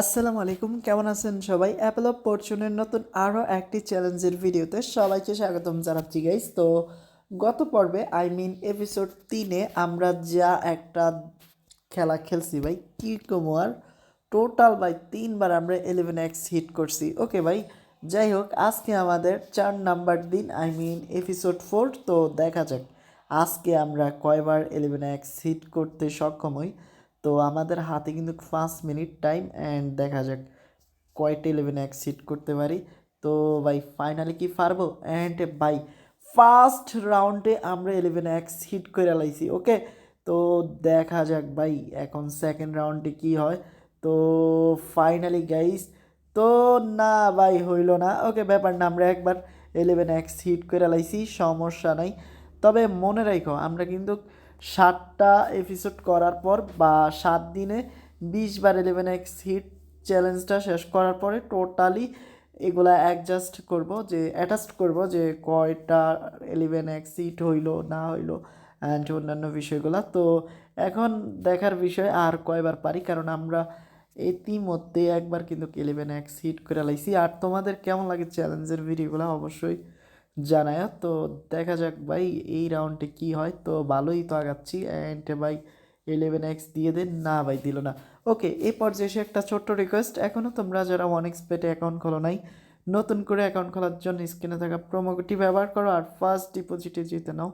আসসালামু আলাইকুম, কেমন আছেন সবাই? অ্যাপেল অফ ফরচুনের নতুন আরও একটি চ্যালেঞ্জের ভিডিওতে সবাইকে স্বাগতম জানাচ্ছি গাইস তো গত পর্বে আই মিন এপিসোড তিনে আমরা যা একটা খেলা খেলছি ভাই কি কমো আর টোটাল ভাই তিনবার আমরা ইলেভেন এক্স হিট করছি। ওকে ভাই, যাই হোক, আজকে আমাদের চার নাম্বার দিন আই মিন এপিসোড ফোর তো দেখা যাক। আজকে আমরা কয়বার ইলেভেন এক্স হিট করতে সক্ষম হই? তো আমাদের হাতে কিন্তু পাঁচ মিনিট টাইম অ্যান্ড দেখা যাক কয়টা ইলেভেন হিট করতে পারি। তো ভাই ফাইনালি কি পারব? অ্যান্ড ভাই ফার্স্ট রাউন্ডে আমরা ইলেভেন এক্স হিট করে লাইছি ওকে তো দেখা যাক ভাই, এখন সেকেন্ড রাউন্ডে কি হয়? তো ফাইনালি গাইস তো না ভাই, হইল না ওকে ব্যাপার না, আমরা একবার ইলেভেন এক্স হিট করে লাইছি, সমস্যা নাই। তবে মনে রাখো, আমরা কিন্তু সাতটা এপিসোড করার পর বা সাত দিনে বিশ বার ইলেভেন এক্স হিট চ্যালেঞ্জটা শেষ করার পরে টোটালি এগুলা অ্যাডজাস্ট করব, যে অ্যাটাস্ট করব যে কয়টা ইলেভেন এক্স হিট হইল, না হইল অ্যান্ড অন্যান্য বিষয়গুলো। তো এখন দেখার বিষয় আর কয়বার পারি, কারণ আমরা ইতিমধ্যে একবার কিন্তু ইলেভেন এক্স হিট করে লাইছি। আর তোমাদের কেমন লাগে চ্যালেঞ্জের ভিডিওগুলো অবশ্যই জানায়, তো দেখা যাক ভাই, এই রাউন্ডে কি হয়। তো ভালোই তো আগাচ্ছি। অ্যান্ড ভাই ইলেভেন এক্স দিয়ে দেন। না ভাই, দিল না। ওকে এই পর্যায়ে এসে একটা ছোট্ট রিকোয়েস্ট এখনও তোমরা যারা ওয়ান এক্স পেটে অ্যাকাউন্ট খোলো নাই, নতুন করে অ্যাকাউন্ট খোলার জন্য স্ক্রিনে থাকা প্রোমোটি ব্যবহার করো আর ফার্স্ট ডিপোজিটে জিতে নাও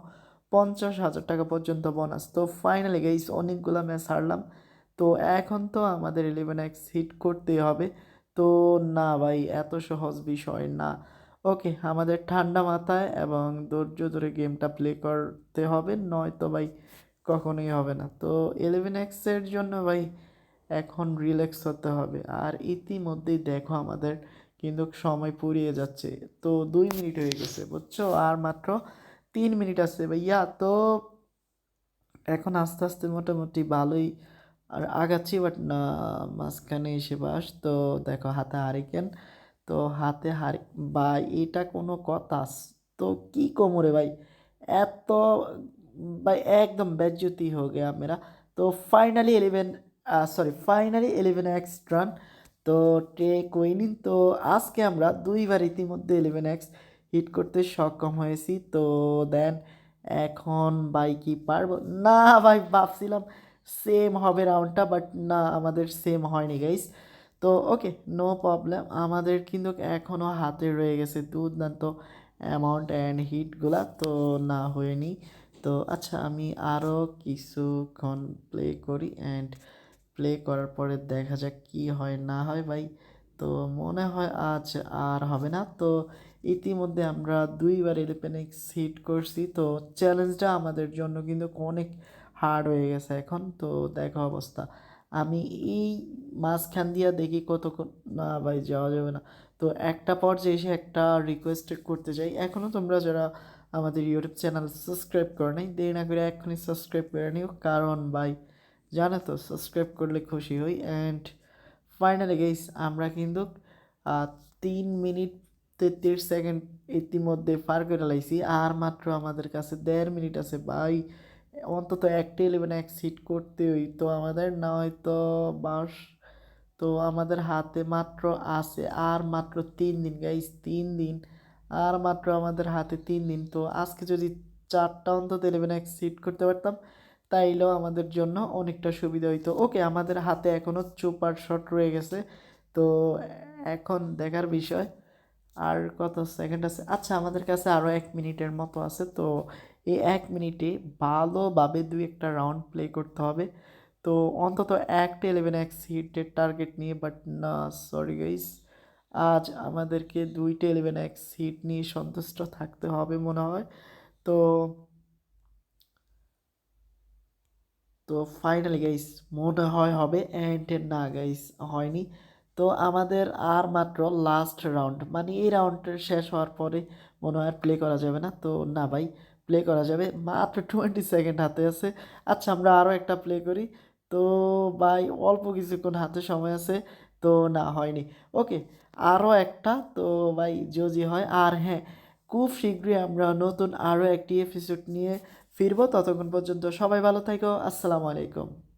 পঞ্চাশ হাজার টাকা পর্যন্ত বোনাস তো ফাইনালি গাইস অনেকগুলো ম্যাচ হারলাম। তো এখন তো আমাদের ইলেভেন এক্স হিট করতেই হবে। তো না ভাই, এত সহজ বিষয় না। ওকে, আমাদের ঠান্ডা মাথায় এবং ধৈর্য ধরে গেমটা প্লে করতে হবে, নয়তো ভাই কখনোই হবে না। তো ইলেভেন এক্সের জন্য ভাই এখন রিল্যাক্স হতে হবে। আর ইতিমধ্যেই দেখো আমাদের কিন্তু সময় পুড়িয়ে যাচ্ছে। তো দুই মিনিট হয়ে গেছে, বুঝছ? আর মাত্র তিন মিনিট আছে ভাইয়া। তো এখন আস্তে আস্তে মোটামুটি ভালোই আর আগাচ্ছি বাট না, মাঝখানে এসে বাস। তো দেখো হাতে হারিকেন তো হাতে হারি ভাই, এটা কোনো কথা। তো কি কোমরে ভাই? এত, ভাই, একদম বেজ্জতি হয়ে গেয়া মেরা তো finally eleven sorry finally eleven X run তো টেক উইনিং তো আজকে আমরা দুইবার ইতিমধ্যে ইলেভেন এক্স হিট করতে সক্ষম হয়েছি। তো দেন, এখন ভাই কি পারব? না ভাই, ভাবছিলাম সেম হবে রাউন্ডটা বাট না, আমাদের সেম হয়নি গাইস তো ওকে নো প্রবলেম আমাদের কিন্তু এখনও হাতে রয়ে গেছে দুর্দান্ত অ্যামাউন্ট অ্যান্ড হিটগুলা তো না হয়নি তো আচ্ছা আমি আরও কিছুক্ষণ প্লে করি অ্যান্ড প্লে করার পরে দেখা যাক কী হয়, না হয় ভাই। তো মনে হয় আজ আর হবে না। তো ইতিমধ্যে আমরা দুইবার ইলেভেন এক্স হিট করছি, তো চ্যালেঞ্জটা আমাদের জন্য কিন্তু অনেক হার্ড হয়ে গেছে এখন। তো দেখো অবস্থা। আমি এই মাঝখান দিয়া দেখি কতক্ষণ, না ভাই যাওয়া যাবে না। তো একটা পর্যায়ে এসে একটা রিকোয়েস্ট করতে চাই। এখনও তোমরা যারা আমাদের ইউটিউব চ্যানেল সাবস্ক্রাইব করে নাই, দেরি না করে এখনই সাবস্ক্রাইব করে নিও। কারণ ভাই, জানো তো সাবস্ক্রাইব করলে খুশি হই। অ্যান্ড ফাইনালি গেইস আমরা কিন্তু তিন মিনিট তেত্রিশ সেকেন্ড ইতিমধ্যে পার করে লাইছি। আর মাত্র আমাদের কাছে দেড় মিনিট আছে। ভাই অন্তত একটা ইলেভেন এক্স হিট করতে হইতো। আমাদের না হয়তো বাস, তো আমাদের হাতে মাত্র আছে আর মাত্র তিন দিন গাইস তিন দিন। আর মাত্র আমাদের হাতে তিন দিন। তো আজকে যদি চারটা অন্তত ইলেভেন এক্স হিট করতে পারতাম, তাইলেও আমাদের জন্য অনেকটা সুবিধা হইতো। ওকে আমাদের হাতে এখনও চুপার শট রয়ে গেছে। তো এখন দেখার বিষয়, আর কত সেকেন্ড আছে? আচ্ছা আমাদের কাছে আরও এক মিনিটের মতো আছে, তো এই এক মিনিটে ভালোভাবে দু একটা রাউন্ড প্লে করতে হবে। তো অন্তত একটা ইলেভেন এক্স হিটের টার্গেট নিয়ে বাট না সরি গাইস আজ আমাদেরকে দুইটা ইলেভেন এক্স হিট নিয়ে সন্তুষ্ট থাকতে হবে মনে হয়। তো তো ফাইনালি গাইস মনে হয় হবে অ্যান্ড না গাইস হয়নি। তো আমাদের আর মাত্র লাস্ট রাউন্ড মানে এই রাউন্ডের শেষ হওয়ার পরে মনে হয় প্লে করা যাবে না। তো না ভাই প্লে করা যাবে। মাত্র টোয়েন্টি সেকেন্ড হাতে আছে। আচ্ছা আমরা আরও একটা প্লে করি। তো বাই অল্প কিছুক্ষণ হাতে সময় আছে। তো না, হয়নি। ওকে আরও একটা। তো ভাই, যদি হয়, আর হ্যাঁ খুব শীঘ্রই আমরা নতুন আরও একটি এপিসোড নিয়ে ফিরবো। ততক্ষণ পর্যন্ত সবাই ভালো থাকো। আসসালামু আলাইকুম।